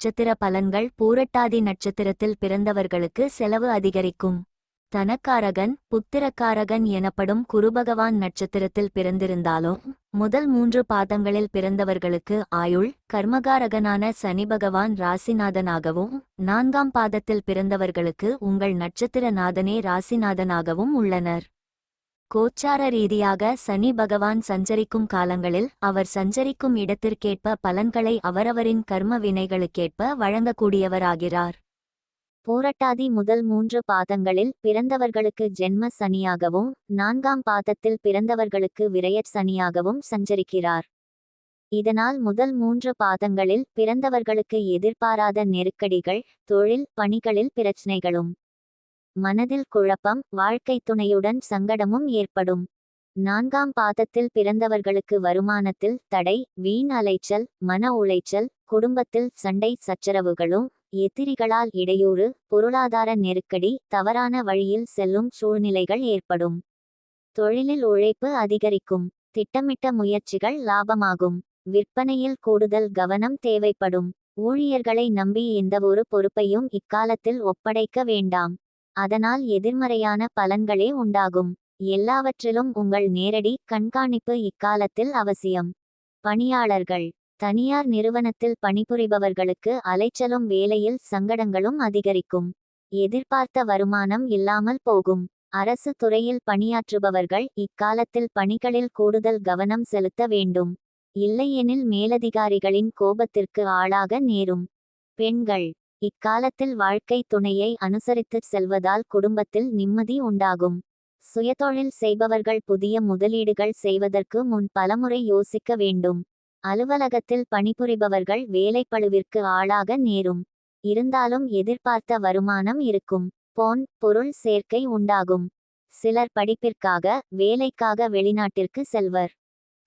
நட்சத்திர பலன்கள் பூரட்டாதி நட்சத்திரத்தில் பிறந்தவர்களுக்கு செலவு அதிகரிக்கும். தனக்காரகன் புத்திரக்காரகன் எனப்படும் குருபகவான் நட்சத்திரத்தில் பிறந்திருந்தாலும் முதல் மூன்று பாதங்களில் பிறந்தவர்களுக்கு ஆயுள் கர்மகாரகனான சனி பகவான் ராசிநாதனாகவும் நான்காம் பாதத்தில் பிறந்தவர்களுக்கு உங்கள் நட்சத்திர நாதனே ராசிநாதனாகவும் உள்ளனர். கோச்சார ரீதியாக சனி பகவான் சஞ்சரிக்கும் காலங்களில் அவர் சஞ்சரிக்கும் இடத்திற்கேற்ப பலன்களை அவரவரின் கர்ம வினைகளுக்கேற்ப வழங்கக்கூடியவராகிறார். போரட்டாதி முதல் மூன்று பாதங்களில் பிறந்தவர்களுக்கு ஜென்ம சனியாகவும் நான்காம் பாதத்தில் பிறந்தவர்களுக்கு விரயச் சனியாகவும் சஞ்சரிக்கிறார். இதனால் முதல் மூன்று பாதங்களில் பிறந்தவர்களுக்கு எதிர்பாராத நெருக்கடிகள் தொழில் பணிகளில் பிரச்சனைகளும் மனதில் குழப்பம் வாழ்க்கை துணையுடன் சங்கடமும் ஏற்படும். நான்காம் பாதத்தில் பிறந்தவர்களுக்கு வருமானத்தில் தடை வீண் அலைச்சல் மன உளைச்சல் குடும்பத்தில் சண்டை சச்சரவுகளும் எதிரிகளால் இடையூறு பொருளாதார நெருக்கடி தவறான வழியில் செல்லும் சூழ்நிலைகள் ஏற்படும். தொழிலில் உழைப்பு அதிகரிக்கும். திட்டமிட்ட முயற்சிகள் லாபமாகும். விற்பனையில் கூடுதல் கவனம் தேவைப்படும். ஊழியர்களை நம்பி எந்தவொரு பொறுப்பையும் இக்காலத்தில் ஒப்படைக்க வேண்டாம். அதனால் எதிர்மறையான பலன்களே உண்டாகும். எல்லாவற்றிலும் உங்கள் நேரடி கண்காணிப்பு இக்காலத்தில் அவசியம். பணியாளர்கள். தனியார் நிறுவனத்தில் பணிபுரிபவர்களுக்கு அலைச்சலும் வேலையில் சங்கடங்களும் அதிகரிக்கும். எதிர்பார்த்த வருமானம் இல்லாமல் போகும். அரசு துறையில் பணியாற்றுபவர்கள் இக்காலத்தில் பணிகளில் கூடுதல் கவனம் செலுத்த வேண்டும். இல்லையெனில் மேலதிகாரிகளின் கோபத்திற்கு ஆளாக நேரும். பெண்கள். இக்காலத்தில் வாழ்க்கை துணையை அனுசரித்துச் செல்வதால் குடும்பத்தில் நிம்மதி உண்டாகும். சுயதொழில் செய்பவர்கள் புதிய முதலீடுகள் செய்வதற்கு முன் பலமுறை யோசிக்க வேண்டும். அலுவலகத்தில் பணிபுரிபவர்கள் வேலைப்பளுவிற்கு ஆளாக நேரும். இருந்தாலும் எதிர்பார்த்த வருமானம் இருக்கும். பொன் பொருள் சேர்க்கை உண்டாகும். சிலர் படிப்பிற்காக வேலைக்காக வெளிநாட்டிற்கு செல்வர்.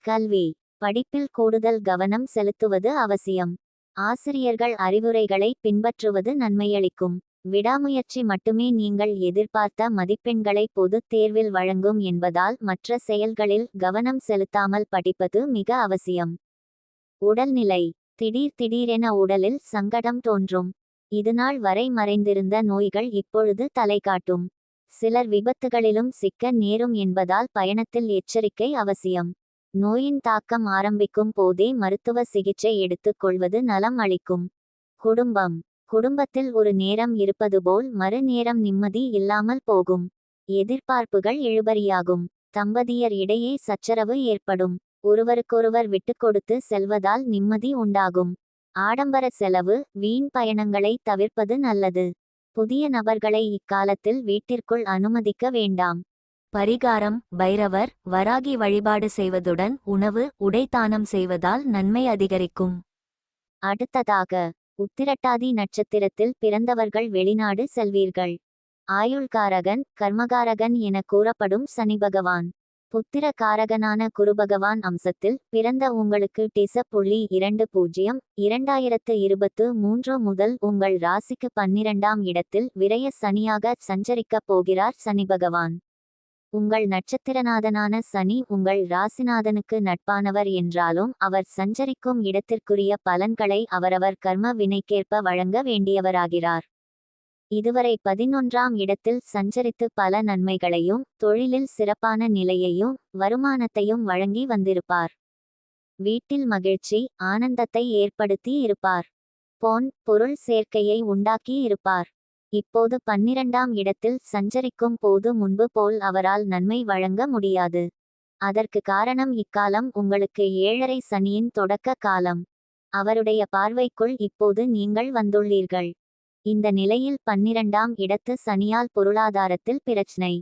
கல்வி. படிப்பில் கூடுதல் கவனம் செலுத்துவது அவசியம். ஆசிரியர்கள் அறிவுரைகளை பின்பற்றுவது நன்மையளிக்கும். விடாமுயற்சி மட்டுமே நீங்கள் எதிர்பார்த்த மதிப்பெண்களை பொதுத் தேர்வில் வழங்கும் என்பதால் மற்ற செயல்களில் கவனம் செலுத்தாமல் படிப்பது மிக அவசியம். உடல்நிலை. திடீர் திடீரென உடலில் சங்கடம் தோன்றும். இதுநாள் வரை மறைந்திருந்த நோய்கள் இப்பொழுது தலை காட்டும். சிலர் விபத்துகளிலும் சிக்க நேரும் என்பதால் பயணத்தில் எச்சரிக்கை அவசியம். நோயின் தாக்கம் ஆரம்பிக்கும் போதே மருத்துவ சிகிச்சை எடுத்துக் கொள்வது நலம் அளிக்கும். குடும்பம். குடும்பத்தில் ஒரு நேரம் இருப்பது போல் மறுநேரம் நிம்மதி இல்லாமல் போகும். எதிர்பார்ப்புகள் இழுபறியாகும். தம்பதியர் இடையே சச்சரவு ஏற்படும். ஒருவருக்கொருவர் விட்டுக்கொடுத்து செல்வதால் நிம்மதி உண்டாகும். ஆடம்பர செலவு வீண் பயணங்களை தவிர்ப்பது நல்லது. புதிய நபர்களை இக்காலத்தில் வீட்டிற்குள் அனுமதிக்க வேண்டாம். பரிகாரம் பைரவர் வராகி வழிபாடு செய்வதுடன் உணவு உடைத்தானம் செய்வதால் நன்மை அதிகரிக்கும். அடுத்ததாக உத்திரட்டாதி நட்சத்திரத்தில் பிறந்தவர்கள் வெளிநாடு செல்வீர்கள். ஆயுள்காரகன் கர்மகாரகன் என கூறப்படும் சனி பகவான். புத்திர காரகனான குருபகவான் அம்சத்தில் பிறந்த உங்களுக்கு டிச புள்ளி இரண்டு பூஜ்ஜியம் இரண்டாயிரத்து இருபத்து மூன்று முதல் உங்கள் ராசிக்கு பன்னிரண்டாம் இடத்தில் விரய சனியாக சஞ்சரிக்கப் போகிறார் சனி பகவான். உங்கள் நட்சத்திரநாதனான சனி உங்கள் ராசிநாதனுக்கு நட்பானவர் என்றாலும் அவர் சஞ்சரிக்கும் இடத்திற்குரிய பலன்களை அவரவர் கர்ம வினைக்கேற்ப வழங்க வேண்டியவராகிறார். இதுவரை பதினொன்றாம் இடத்தில் சஞ்சரித்து பல நன்மைகளையும் தொழிலில் சிறப்பான நிலையையும் வருமானத்தையும் வழங்கி வந்திருப்பார். வீட்டில் மகிழ்ச்சி ஆனந்தத்தை ஏற்படுத்தி இருப்பார். பொன் பொருள் சேர்க்கையை உண்டாக்கி இருப்பார். இப்போது பன்னிரண்டாம் இடத்தில் சஞ்சரிக்கும் போது முன்பு போல் அவரால் நன்மை வழங்க முடியாது. அதற்கு காரணம் இக்காலம் உங்களுக்கு ஏழரை சனியின் தொடக்க காலம். அவருடைய பார்வைக்குள் இப்போது நீங்கள் வந்துள்ளீர்கள். இந்த நிலையில் பன்னிரண்டாம் இடத்து சனியால் பொருளாதாரத்தில் பிரச்சனை.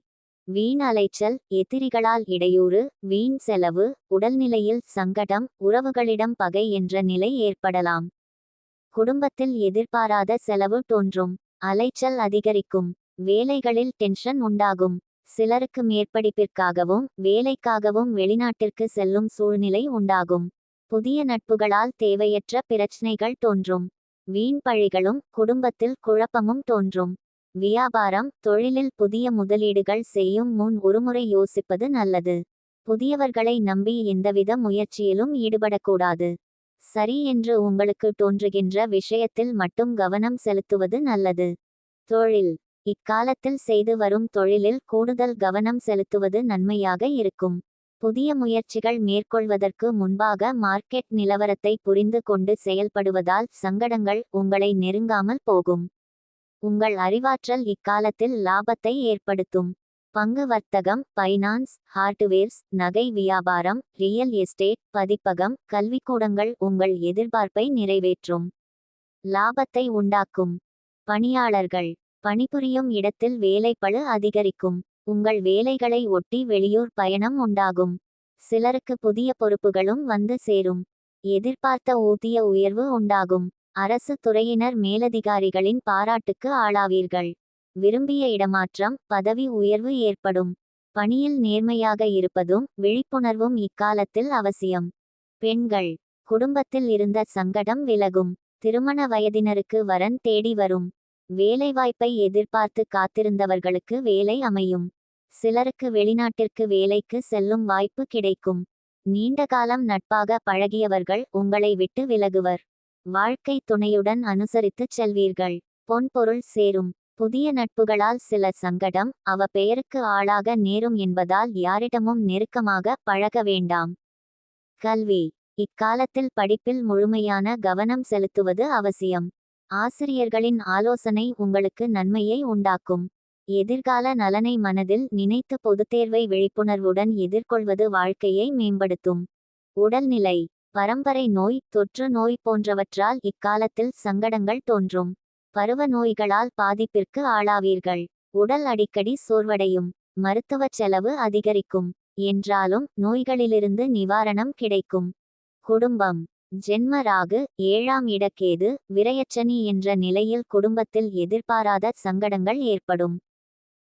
வீண் அலைச்சல் எதிரிகளால் இடையூறு வீண் செலவு உடல்நிலையில் சங்கடம் உறவுகளிடம் பகை என்ற நிலை ஏற்படலாம். குடும்பத்தில் எதிர்பாராத செலவு தோன்றும். அலைச்சல் அதிகரிக்கும். வேலைகளில் டென்ஷன் உண்டாகும். சிலருக்கு மேற்படிப்பிற்காகவும் வேலைக்காகவும் வெளிநாட்டிற்கு செல்லும் சூழ்நிலை உண்டாகும். புதிய நட்புகளால் தேவையற்ற பிரச்சனைகள் தோன்றும். வீண் பழிகளும் குடும்பத்தில் குழப்பமும் தோன்றும். வியாபாரம் தொழிலில் புதிய முதலீடுகள் செய்யும் முன் ஒருமுறை யோசிப்பது நல்லது. புதியவர்களை நம்பி எந்தவித முயற்சியிலும் ஈடுபடக்கூடாது. சரி என்று உங்களுக்கு தோன்றுகின்ற விஷயத்தில் மட்டும் கவனம் செலுத்துவது நல்லது. தொழில். இக்காலத்தில் செய்து வரும் தொழிலில் கூடுதல் கவனம் செலுத்துவது நன்மையாக இருக்கும். புதிய முயற்சிகள் மேற்கொள்வதற்கு முன்பாக மார்க்கெட் நிலவரத்தை புரிந்து கொண்டு செயல்படுவதால் சங்கடங்கள் உங்களை நெருங்காமல் போகும். உங்கள் அறிவாற்றல் இக்காலத்தில் லாபத்தை ஏற்படுத்தும். பங்கு வர்த்தகம் பைனான்ஸ் ஹார்ட்வேர்ஸ் நகை வியாபாரம் ரியல் எஸ்டேட் பதிப்பகம் கல்விக்கூடங்கள் உங்கள் எதிர்பார்ப்பை நிறைவேற்றும். லாபத்தை உண்டாக்கும். பணியாளர்கள் பணிபுரியும் இடத்தில் வேலைப்பழு அதிகரிக்கும். உங்கள் வேலைகளை ஒட்டி வெளியூர் பயணம் உண்டாகும். சிலருக்கு புதிய பொறுப்புகளும் வந்து சேரும். எதிர்பார்த்த ஊதிய உயர்வு உண்டாகும். அரசு துறையினர் மேலதிகாரிகளின் பாராட்டுக்கு ஆளாவீர்கள். விரும்பிய இடமாற்றம் பதவி உயர்வு ஏற்படும். பணியில் நேர்மையாக இருப்பதும் விழிப்புணர்வும் இக்காலத்தில் அவசியம். பெண்கள் குடும்பத்தில் இருந்த சங்கடம் விலகும். திருமண வயதினருக்கு வரன் தேடி வரும். வேலைவாய்ப்பை எதிர்பார்த்து காத்திருந்தவர்களுக்கு வேலை அமையும். சிலருக்கு வெளிநாட்டிற்கு வேலைக்கு செல்லும் வாய்ப்பு கிடைக்கும். நீண்ட காலம் நட்பாக பழகியவர்கள் உங்களை விட்டு விலகுவர். வாழ்க்கை துணையுடன் அனுசரித்துச் செல்வீர்கள். பொன்பொருள் சேரும். புதிய நட்புகளால் சில சங்கடம் அவ பெயருக்கு ஆளாக நேரும் என்பதால் யாரிடமும் நெருக்கமாக பழக வேண்டாம். கல்வி. இக்காலத்தில் படிப்பில் முழுமையான கவனம் செலுத்துவது அவசியம். ஆசிரியர்களின் ஆலோசனை உங்களுக்கு நன்மையை உண்டாக்கும். எதிர்கால நலனை மனதில் நினைத்து பொதுத்தேர்வை விழிப்புணர்வுடன் எதிர்கொள்வது வாழ்க்கையை மேம்படுத்தும். உடல்நிலை. பரம்பரை நோய் தொற்று நோய் போன்றவற்றால் இக்காலத்தில் சங்கடங்கள் தோன்றும். பருவ நோய்களால் பாதிப்பிற்கு ஆளாவீர்கள். உடல் அடிக்கடி சோர்வடையும். மருத்துவ செலவு அதிகரிக்கும். என்றாலும் நோய்களிலிருந்து நிவாரணம் கிடைக்கும். குடும்பம். ஜென்ம ராகு ஏழாம் இடக்கேது விரயச்சனி என்ற நிலையில் குடும்பத்தில் எதிர்பாராத சங்கடங்கள் ஏற்படும்.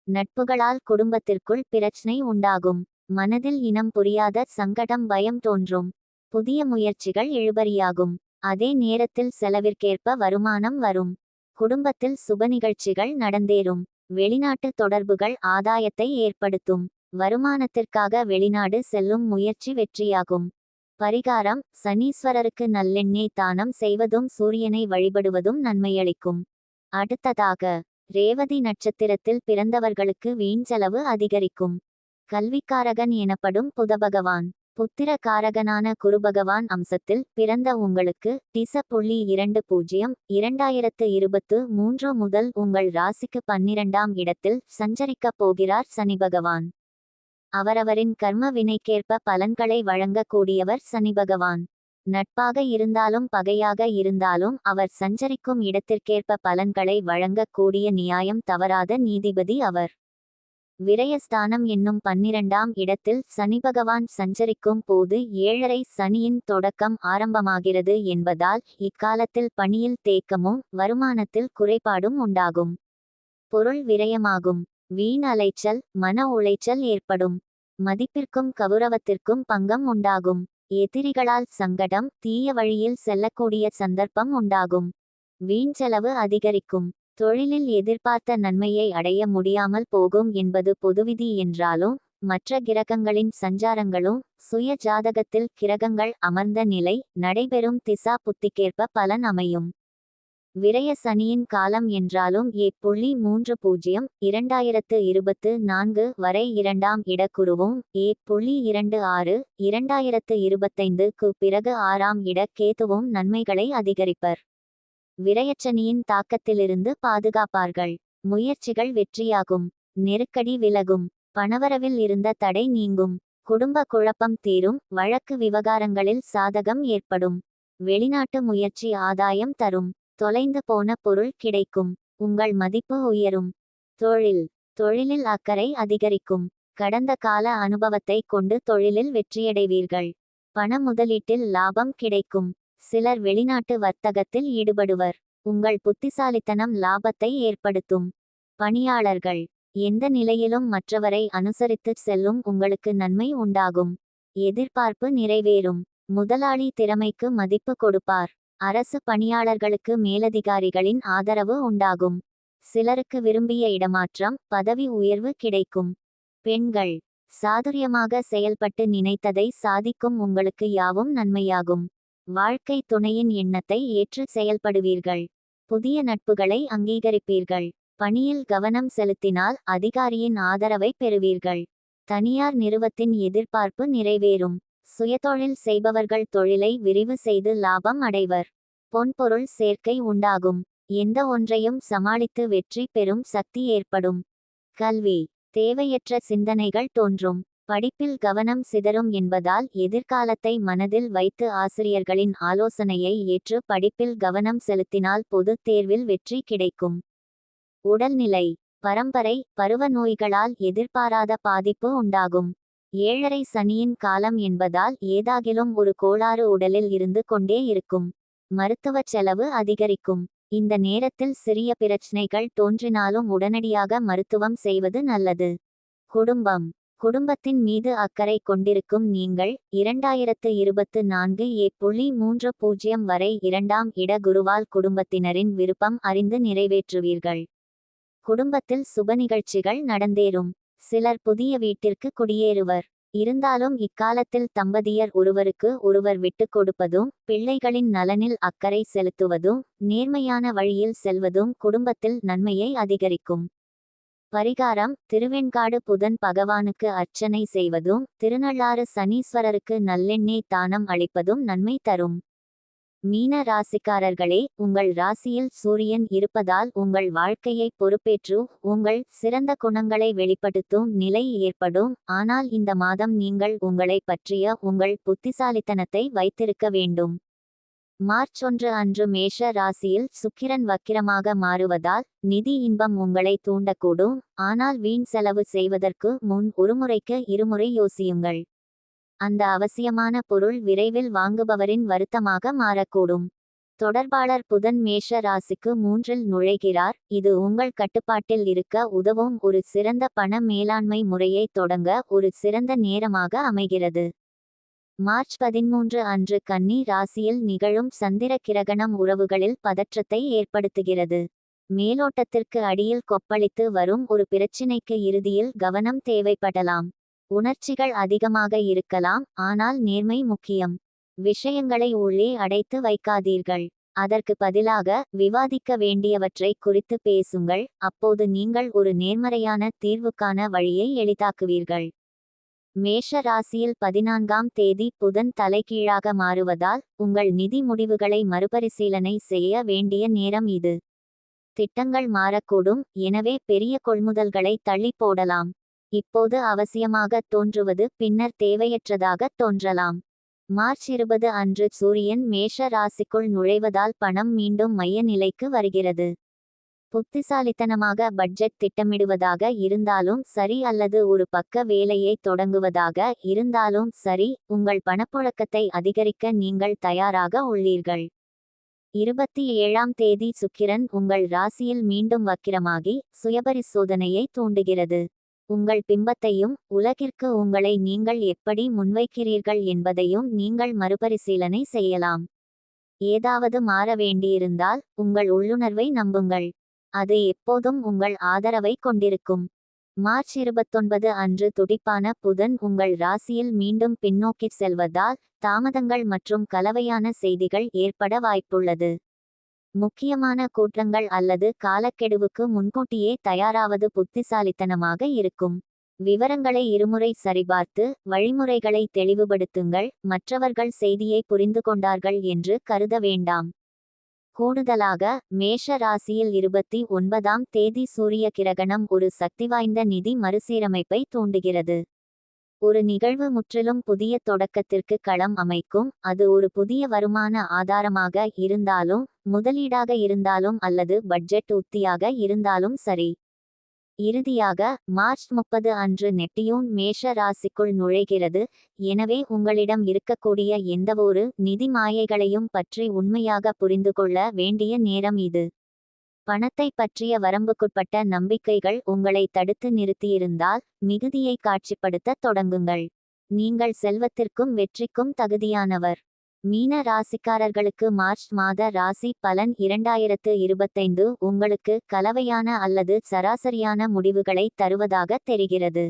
நட்புகளால் குடும்பத்திற்குள் பிரச்சனை உண்டாகும். மனதில் இனம் புரியாத சங்கடம் பயம் தோன்றும். புதிய முயற்சிகள் இழுபறியாகும். அதே நேரத்தில் செலவிற்கேற்ப வருமானம் வரும். குடும்பத்தில் சுப நிகழ்ச்சிகள் நடந்தேறும். வெளிநாட்டு தொடர்புகள் ஆதாயத்தை ஏற்படுத்தும். வருமானத்திற்காக வெளிநாடு செல்லும் முயற்சி வெற்றியாகும். பரிகாரம் சனீஸ்வரருக்கு நல்லெண்ணெய் தானம் செய்வதும் சூரியனை வழிபடுவதும் நன்மையளிக்கும். அடுத்ததாக ரேவதி நட்சத்திரத்தில் பிறந்தவர்களுக்கு வீண் செலவு அதிகரிக்கும். கல்விக்காரகன் எனப்படும் புதபகவான். புத்திர காரகனான குருபகவான் அம்சத்தில் பிறந்த உங்களுக்கு டிச புள்ளி இரண்டு பூஜ்ஜியம் இரண்டாயிரத்து இருபத்து மூன்று முதல் உங்கள் ராசிக்கு பன்னிரண்டாம் இடத்தில் சஞ்சரிக்கப் போகிறார் சனி பகவான். அவரவரின் கர்ம வினைக்கேற்ப பலன்களை வழங்கக்கூடியவர் சனி பகவான். நட்பாக இருந்தாலும் பகையாக இருந்தாலும் அவர் சஞ்சரிக்கும் இடத்திற்கேற்ப பலன்களை வழங்கக்கூடிய நியாயம் தவறாத நீதிபதி அவர். விரயஸ்தானம் என்னும் பன்னிரண்டாம் இடத்தில் சனி பகவான் சஞ்சரிக்கும் போது ஏழரை சனியின் தொடக்கம் ஆரம்பமாகிறது என்பதால் இக்காலத்தில் பணியில் தேக்கமும் வருமானத்தில் குறைபாடும் உண்டாகும். பொருள் விரயமாகும். வீண் அலைச்சல் மன உளைச்சல் ஏற்படும். மதிப்பிற்கும் கௌரவத்திற்கும் பங்கம் உண்டாகும். எதிரிகளால் சங்கடம் தீய வழியில் செல்லக்கூடிய சந்தர்ப்பம் உண்டாகும். வீண் செலவு அதிகரிக்கும். தொழிலில் எதிர்பார்த்த நன்மையை அடைய முடியாமல் போகும் என்பது பொதுவிதி என்றாலும் மற்ற கிரகங்களின் சஞ்சாரங்களும் சுய ஜாதகத்தில் கிரகங்கள் அமர்ந்த நிலை நடைபெறும் திசா புத்திக்கேற்ப பலன் அமையும். விரய சனியின் காலம் என்றாலும் ஏ புள்ளி மூன்று பூஜ்ஜியம் இரண்டாயிரத்து இருபத்து நான்கு வரை இரண்டாம் இடக்குருவும் ஏ புள்ளி இரண்டு ஆறு இரண்டாயிரத்து இருபத்தைந்துக்கு பிறகு ஆறாம் இட கேதுவும் நன்மைகளை அதிகரிப்பர். விரயச்சனியின் தாக்கத்திலிருந்து பாதுகாப்பார்கள். முயற்சிகள் வெற்றியாகும். நெருக்கடி விலகும். பணவரவில் இருந்த தடை நீங்கும். குடும்ப குழப்பம் தீரும். வழக்கு விவகாரங்களில் சாதகம் ஏற்படும். வெளிநாட்டு முயற்சி ஆதாயம் தரும். தொலைந்து போன பொருள் கிடைக்கும். உங்கள் மதிப்பு உயரும். தொழில். தொழிலில் அக்கறை அதிகரிக்கும். கடந்த கால அனுபவத்தை கொண்டு தொழிலில் வெற்றியடைவீர்கள். பண முதலீட்டில் லாபம் கிடைக்கும். சிலர் வெளிநாட்டு வர்த்தகத்தில் ஈடுபடுவர். உங்கள் புத்திசாலித்தனம் லாபத்தை ஏற்படுத்தும். பணியாளர்கள் எந்த நிலையிலும் மற்றவரை அனுசரித்துச் செல்லும் உங்களுக்கு நன்மை உண்டாகும். எதிர்பார்ப்பு நிறைவேறும். முதலாளி திறமைக்கு மதிப்பு கொடுப்பார். அரசு பணியாளர்களுக்கு மேலதிகாரிகளின் ஆதரவு உண்டாகும். சிலருக்கு விரும்பிய இடமாற்றம் பதவி உயர்வு கிடைக்கும். பெண்கள் சாதுரியமாக செயல்பட்டு நினைத்ததை சாதிக்கும் உங்களுக்கு யாவும் நன்மையாகும். வாழ்க்கை துணையின் எண்ணத்தை ஏற்று செயல்படுவீர்கள். புதிய நட்புகளை அங்கீகரிப்பீர்கள். பணியில் கவனம் செலுத்தினால் அதிகாரியின் ஆதரவை பெறுவீர்கள். தனியார் நிறுவத்தின் எதிர்பார்ப்பு நிறைவேறும். சுயதொழில் செய்பவர்கள் தொழிலை விரிவு செய்து லாபம் அடைவர். பொன்பொருள் சேர்க்கை உண்டாகும். எந்த ஒன்றையும் சமாளித்து வெற்றி பெறும் சக்தி ஏற்படும். கல்வி. தேவையற்ற சிந்தனைகள் தோன்றும். படிப்பில் கவனம் சிதறும் என்பதால் எதிர்காலத்தை மனதில் வைத்து ஆசிரியர்களின் ஆலோசனையை ஏற்று படிப்பில் கவனம் செலுத்தினால் பொதுத் தேர்வில் வெற்றி கிடைக்கும். உடல்நிலை. பரம்பரை பருவ நோய்களால் எதிர்பாராத பாதிப்பு உண்டாகும். ஏழரை சனியின் காலம் என்பதால் ஏதாகிலும் ஒரு கோளாறு உடலில் இருந்து கொண்டே இருக்கும். மருத்துவச் செலவு அதிகரிக்கும். இந்த நேரத்தில் சிறிய பிரச்சனைகள் தோன்றினாலும் உடனடியாக மருத்துவம் செய்வது நல்லது. குடும்பம். குடும்பத்தின் மீது அக்கறை கொண்டிருக்கும் நீங்கள் இரண்டாயிரத்து இருபத்து நான்கு ஏ புள்ளி மூன்று பூஜ்ஜியம் வரை இரண்டாம் இட குருவால் குடும்பத்தினரின் விருப்பம் அறிந்து நிறைவேற்றுவீர்கள். குடும்பத்தில் சுப நிகழ்ச்சிகள் நடந்தேறும். சிலர் புதிய வீட்டிற்கு குடியேறுவர். இருந்தாலும் இக்காலத்தில் தம்பதியர் ஒருவருக்கு ஒருவர் விட்டுக் கொடுப்பதும் பிள்ளைகளின் நலனில் அக்கறை செலுத்துவதும் நேர்மையான வழியில் செல்வதும் குடும்பத்தில் நன்மையை அதிகரிக்கும். பரிகாரம் திருவெண்காடு புதன் பகவானுக்கு அர்ச்சனை செய்வதும் திருநள்ளாறு சனீஸ்வரருக்கு நல்லெண்ணெய் தானம் அளிப்பதும் நன்மை தரும். மீன ராசிக்காரர்களே உங்கள் ராசியில் சூரியன் இருப்பதால் உங்கள் வாழ்க்கையை பொறுப்பேற்று உங்கள் சிறந்த குணங்களை வெளிப்படுத்தும் நிலை ஏற்படும். ஆனால் இந்த மாதம் நீங்கள் உங்களை பற்றிய உங்கள் புத்திசாலித்தனத்தை வைத்திருக்க வேண்டும். மார்ச் ஒன்று அன்று மேஷ ராசியில் சுக்கிரன் வக்கிரமாக மாறுவதால் நிதி இன்பம் உங்களை தூண்டக்கூடும். ஆனால் வீண் செலவு செய்வதற்கு முன் ஒருமுறைக்கு இருமுறை யோசியுங்கள். அந்த அவசியமான பொருள் விரைவில் வாங்குபவரின் வருத்தமாக மாறக்கூடும். தொடர்பாளர் புதன் மேஷ ராசிக்கு மூன்றில் நுழைகிறார். இது உங்கள் கட்டுப்பாட்டில் இருக்க உதவும். ஒரு சிறந்த பண மேலாண்மை முறையை தொடங்க ஒரு சிறந்த நேரமாக அமைகிறது. மார்ச் பதிமூன்று அன்று கன்னி ராசியில் நிகழும் சந்திர கிரகணம் உறவுகளில் பதற்றத்தை ஏற்படுத்துகிறது. மேலோட்டத்திற்கு அடியில் கொப்பளித்து வரும் ஒரு பிரச்சினைக்கு இறுதியில் கவனம் தேவைப்படலாம். உணர்ச்சிகள் அதிகமாக இருக்கலாம் ஆனால் நேர்மை முக்கியம். விஷயங்களை உள்ளே அடைத்து வைக்காதீர்கள். அதற்கு பதிலாக விவாதிக்க வேண்டியவற்றை குறித்து பேசுங்கள் அப்போது நீங்கள் ஒரு நேர்மறையான தீர்வுக்கான வழியை எளிதாக்குவீர்கள். மேஷ ராசியில் பதினான்காம் தேதி புதன் தலைகீழாக மாறுவதால் உங்கள் நிதி முடிவுகளை மறுபரிசீலனை செய்ய வேண்டிய நேரம் இது. திட்டங்கள் மாறக்கூடும் எனவே பெரிய கொள்முதல்களை தள்ளி போடலாம். இப்போது அவசியமாக தோன்றுவது பின்னர் தேவையற்றதாக தோன்றலாம். மார்ச் இருபது அன்று சூரியன் மேஷ ராசிக்குள் நுழைவதால் பணம் மீண்டும் மைய நிலைக்கு வருகிறது. புத்திசாலித்தனமாக பட்ஜெட் திட்டமிடுவதாக இருந்தாலும் சரி அல்லது ஒரு பக்க வேலையை தொடங்குவதாக இருந்தாலும் சரி உங்கள் பணப்புழக்கத்தை அதிகரிக்க நீங்கள் தயாராக உள்ளீர்கள். இருபத்தி ஏழாம் தேதி சுக்கிரன் உங்கள் ராசியில் மீண்டும் வக்கிரமாகி சுயபரிசோதனையை தூண்டுகிறது. உங்கள் பிம்பத்தையும் உலகிற்கு உங்களை நீங்கள் எப்படி முன்வைக்கிறீர்கள் என்பதையும் நீங்கள் மறுபரிசீலனை செய்யலாம். ஏதாவது மாற வேண்டியிருந்தால் உங்கள் உள்ளுணர்வை நம்புங்கள். அது எப்போதும் உங்கள் ஆதரவை கொண்டிருக்கும். மார்ச் இருபத்தொன்பது அன்று துடிப்பான புதன் உங்கள் ராசியில் மீண்டும் பின்னோக்கிச் செல்வதால் தாமதங்கள் மற்றும் கலவையான செய்திகள் ஏற்பட வாய்ப்புள்ளது. முக்கியமான கூற்றங்கள் அல்லது காலக்கெடுவுக்கு முன்கூட்டியே தயாராவது புத்திசாலித்தனமாக இருக்கும். விவரங்களை இருமுறை சரிபார்த்து வழிமுறைகளை தெளிவுபடுத்துங்கள் மற்றவர்கள் செய்தியை புரிந்து கொண்டார்கள் என்று கருத வேண்டாம். கூடுதலாக மேஷ ராசியில் இருபத்தி ஒன்பதாம் தேதி சூரிய கிரகணம் ஒரு சக்திவாய்ந்த நிதி மறுசீரமைப்பை தூண்டுகிறது. ஒரு நிகழ்வு முற்றிலும் புதிய தொடக்கத்திற்கு களம் அமைக்கும் அது ஒரு புதிய வருமான ஆதாரமாக இருந்தாலும் முதலீடாக இருந்தாலும் அல்லது பட்ஜெட் உத்தியாக இருந்தாலும் சரி. இறுதியாக மார்ச் முப்பது அன்று நெட்டியூன் மேஷ ராசிக்குள் நுழைகிறது. எனவே உங்களிடம் இருக்கக்கூடிய எந்தவொரு நிதி மாயைகளையும் பற்றி உண்மையாக புரிந்து கொள்ள வேண்டிய நேரம் இது. பணத்தை பற்றிய வரம்புக்குட்பட்ட நம்பிக்கைகள் உங்களை தடுத்து நிறுத்தியிருந்தால் மிகுதியை காட்சிப்படுத்த தொடங்குங்கள். நீங்கள் செல்வத்திற்கும் வெற்றிக்கும் தகுதியானவர். மீன ராசிக்காரர்களுக்கு மார்ச் மாத ராசி பலன் இரண்டாயிரத்து இருபத்தைந்து உங்களுக்கு கலவையான அல்லது சராசரியான முடிவுகளை தருவதாக தெரிகிறது.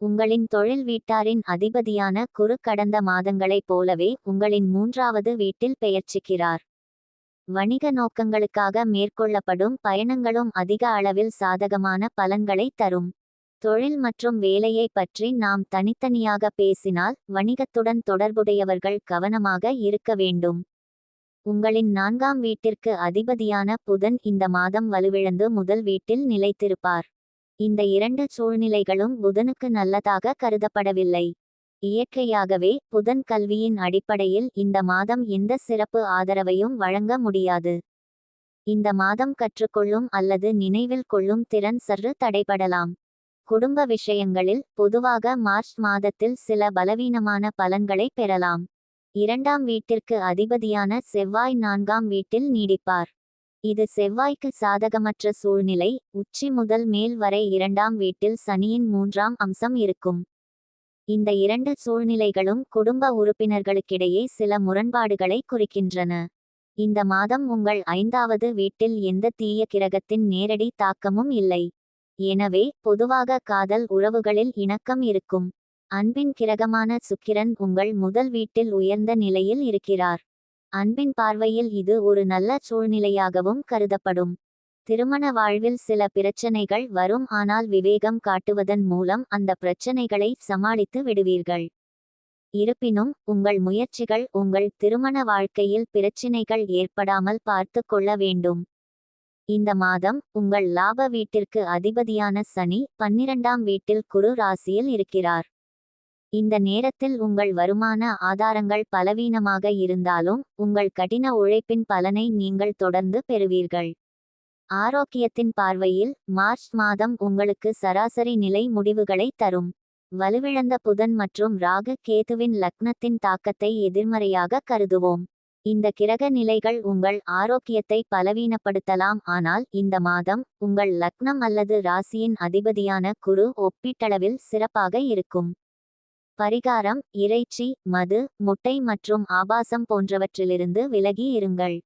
உங்களின் தொழில் வீட்டாரின் அதிபதியான குரு கடந்த மாதங்களைப் போலவே உங்களின் மூன்றாவது வீட்டில் பெயர்ச்சிக்கிறார். வணிக நோக்கங்களுக்காக மேற்கொள்ளப்படும் பயணங்களும் அதிக அளவில் சாதகமான பலன்களை தரும். தொழில் மற்றும் வேலையை பற்றி நாம் தனித்தனியாக பேசினால் வணிகத்துடன் தொடர்புடையவர்கள் கவனமாக இருக்க வேண்டும். உங்களின் நான்காம் வீட்டிற்கு அதிபதியான புதன் இந்த மாதம் வலுவிழந்து முதல் வீட்டில் நிலைத்திருப்பார். இந்த இரண்டு சூழ்நிலைகளும் புதனுக்கு நல்லதாக கருதப்படவில்லை. இயற்கையாகவே புதன் கல்வியின் அடிப்படையில் இந்த மாதம் எந்த சிறப்பு ஆதரவையும் வழங்க முடியாது. இந்த மாதம் கற்றுக்கொள்ளும் அல்லது நினைவில் கொள்ளும் திறன் சற்று தடைபடலாம். குடும்ப விஷயங்களில் பொதுவாக மார்ச் மாதத்தில் சில பலவீனமான பலன்களை பெறலாம். இரண்டாம் வீட்டிற்கு அதிபதியான செவ்வாய் நான்காம் வீட்டில் நீடிப்பார். இது செவ்வாய்க்கு சாதகமற்ற சூழ்நிலை உச்சி முதல் மேல் வரை இரண்டாம் வீட்டில் சனியின் மூன்றாம் அம்சம் இருக்கும். இந்த இரண்டு சூழ்நிலைகளும் குடும்ப உறுப்பினர்களுக்கிடையே சில முரண்பாடுகளை குறிக்கின்றன. இந்த மாதம் உங்கள் ஐந்தாவது வீட்டில் எந்த தீய கிரகத்தின் நேரடி தாக்கமும் இல்லை. எனவே பொதுவாக காதல் உறவுகளில் இணக்கம் இருக்கும். அன்பின் கிரகமான சுக்கிரன் உங்கள் முதல் வீட்டில் உயர்ந்த நிலையில் இருக்கிறார். அன்பின் பார்வையில் இது ஒரு நல்ல சூழ்நிலையாகவும் கருதப்படும். திருமண வாழ்வில் சில பிரச்சனைகள் வரும் ஆனால் விவேகம் காட்டுவதன் மூலம் அந்த பிரச்சனைகளை சமாளித்து விடுவீர்கள். இருப்பினும் உங்கள் முயற்சிகள் உங்கள் திருமண வாழ்க்கையில் பிரச்சினைகள் ஏற்படாமல் பார்த்து கொள்ள வேண்டும். இந்த மாதம் உங்கள் லாப வீட்டிற்கு அதிபதியான சனி பன்னிரண்டாம் வீட்டில் குரு ராசியில் இருக்கிறார். இந்த நேரத்தில் உங்கள் வருமான ஆதாரங்கள் பலவீனமாக இருந்தாலும் உங்கள் கடின உழைப்பின் பலனை நீங்கள் தொடர்ந்து பெறுவீர்கள். ஆரோக்கியத்தின் பார்வையில் மார்ச் மாதம் உங்களுக்கு சராசரி நிலை முடிவுகளை தரும். வலுவிழந்த புதன் மற்றும் ராகு கேதுவின் லக்னத்தின் தாக்கத்தை எதிர்மறையாக கருதுவோம். இந்த கிரக நிலைகள் உங்கள் ஆரோக்கியத்தை பலவீனப்படுத்தலாம். ஆனால் இந்த மாதம் உங்கள் லக்னம் அல்லது ராசியின் அதிபதியான குரு ஒப்பீட்டளவில் சிறப்பாக இருக்கும். பரிகாரம் இறைச்சி மது முட்டை மற்றும் ஆபாசம் போன்றவற்றிலிருந்து விலகி இருங்கள்.